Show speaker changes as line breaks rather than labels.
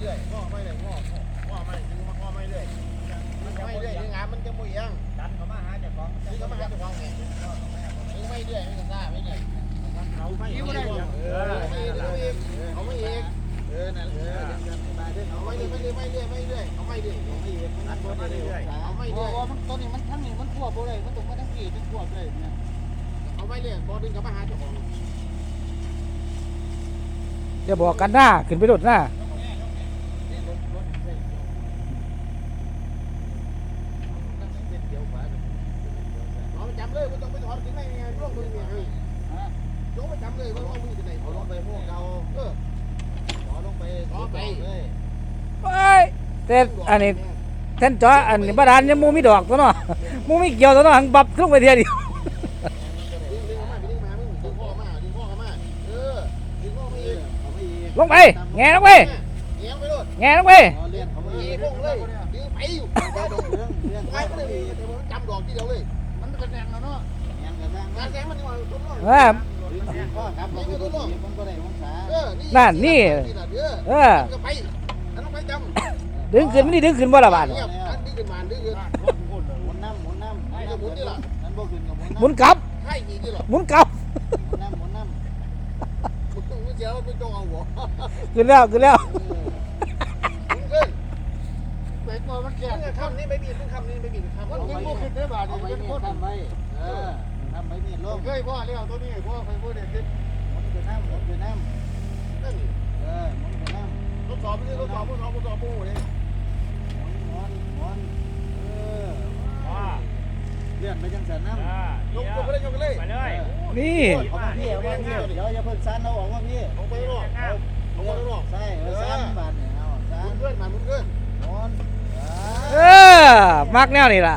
เรื่อยงอไม่เรื่อยงอกงอไม่ดึงมางอไม่เรื่อยมันไม่เรื่อยงานมัน
จะมุยยังดัน
เขามาหาเจ้าของดึงเขา
มาหาเจ้าของ
ไงดึงไม่เรื่อยไม่กันไไม่เรื่อยเขาไม่เรื่อยเขาไม่เรื่อยเขาไม่เรื่อยเออนั่นเออเขาไม่เรื่อยไม่เรื่อยไม่เรื่อยไม่เรื่อยเขาไม่
เรื่อย
เขาไม่เรื่อย
เขาไม่เรื่อยเขาไม่เรื่อยมันต้นนี้มันทั้งนี้มันขวบเลยมันตรงมาทั้งกี่ทั้งขวบเลยเนี่ย
เขาไม่เรื่อยพอดึงเขามาหาเจ้าของ
อย่าบอกกันหน้าขึ้นไปโดดหน้า
จำเลยไม่ต้องไปถอดกินไม่ไงร่วงมือเนี่ยยกไปจำเลยว่าร่วงมือจะไหนเอาลงไปพวกเราเออขอลงไปขอไปเลย
เอ้ยแต่อันนี้ท่านจออันนี้บาดาลยังหมูมีดอกตัวเนาะหมูมีเกี่ยวตัวเนาะหังบับลงไปเทียเดียว
ดึงดึงมาดึงมามึงดึงพ่อมาดึงพ่อมาเออดึงพ่อมาอีกเอาไม่อีก
ลงไปแงลงไป
เงี้ยไปโลด
แงลงไป
อ๋อเลี้ยงเขาไม่
อี
ดี
พวกเลยดึงไปอยู่
ไปดงเรื่องเรื่อง
ไปก็เลยจำดอกที่เดียวเลย
เอ
อ
พ่านั่
น
นี่เออดึงขึ้นไม่ได้ดึงขึ้นบ่ละบาด
เงียบาด
หมุนก
ลับ
ห
มุนกลับขึ้นแล้วขึ้นแล้ว
คำนี้ไม่มีคำนี้ไม่มีคำ
มั
น
ขึ้
ขึ้น
ได้บาดนี่เป็นคนทำไว้ เออทำไว้นี่ลง
เคยพ่อเลี้ยงตัวนี้พ่อเคยพูดเด็ก
หมุนไปน้ำหมุนไปน้ำ
นั่น
เออหมุนไปน้ำ
ทดสอบนี่ทดสอบทดสอบทดสอบปูเลย
หมุนหมุนเออเลื่อนไปจังสันน้ำ
ยกยกไปเลยยกไปเลย
ไปเลย
นี่
ออกมาพี่ออกมาพี่เดี๋ยวอย่าเพิ่งซันเราออกมาพี่
ลงไปรอบลงไปรอบ
ใช่เออซันบาดเนี่ยเอาซั
มึ
น
งขึ้นมามึงขึ้น
หมุน
เออมักแนวนี่ล่ะ